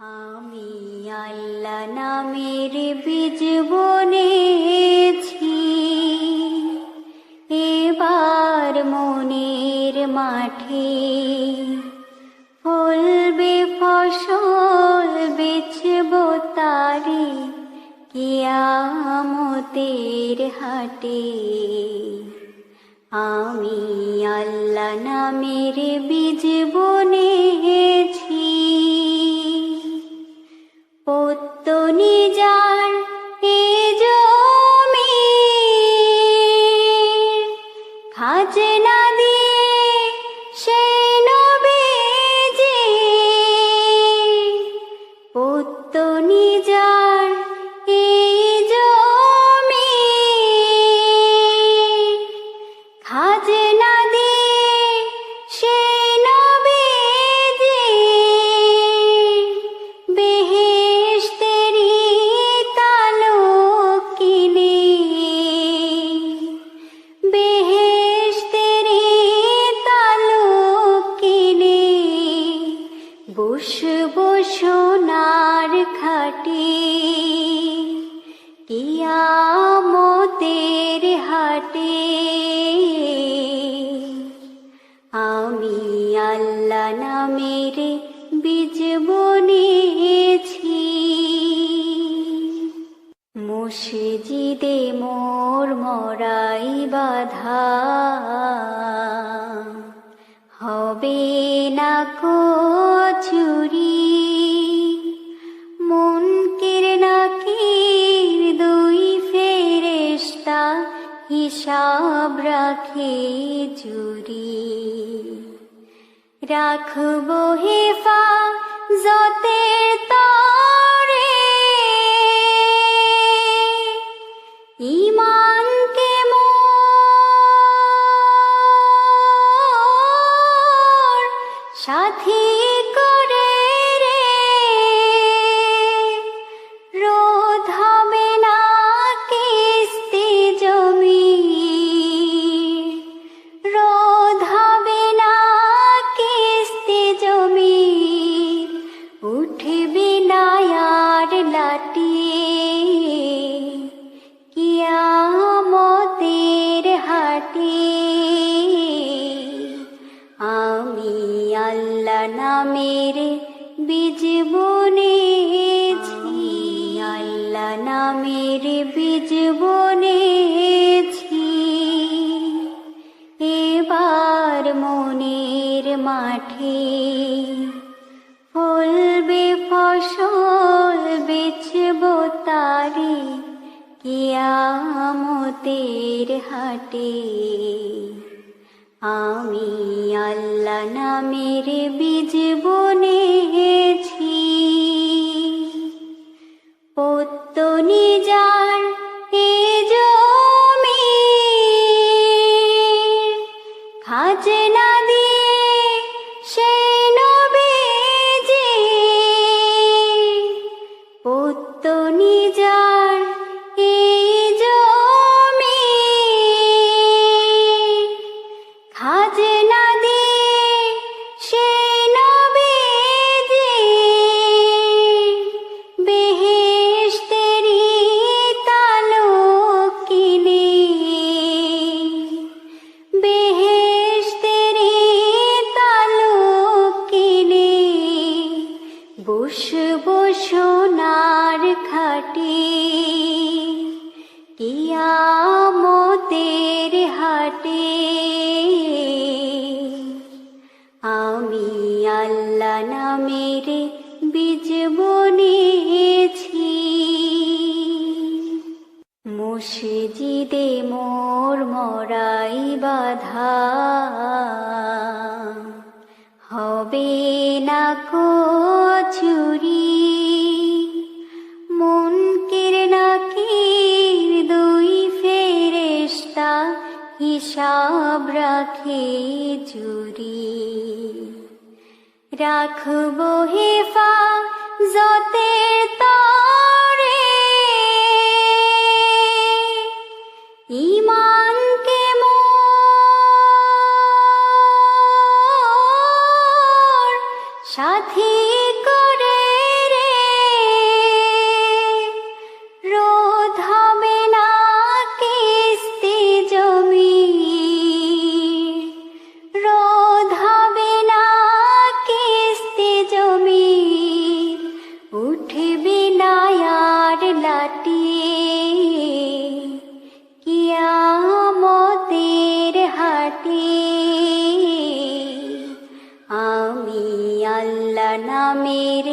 আমি আল্লাহ নামের বীজ বনেছি। এবার মনের মাঠে ফলবে ফসল বেছব তারে কিয়ামতের হাটে। আমি আল্লাহ নামের বীজ বনেছি পত্তনি যার এ বসব সোনার খাটি। কিয়ামতের হাটে। আমি আল্লাহ নামের বীজ বনেছি। মসজিদে মোর মরাই বাধা। হবে না কচুরি মনকের নাকির দুই ফেরেশতা হিসাব রাখে জুরি। রাখব হেফা যতের তরে ইমানকে সাথী নামের বীজ বনেছি। এবার মনের মাঠে ফলবে ফসল বেছব তারে কিয়ামতের হাটে। আমি পত্তনি যার এই জমি খাজনা আমি আল্লাহ নামের বীজ বনেছি মসজিদে মোর মরাই বাধা। হবে না কচুরি মনকের নাকির দুই ফেরেশতা হিসাব রাখে জুরি। রাখব হিফা যতের তরে নামের বীজ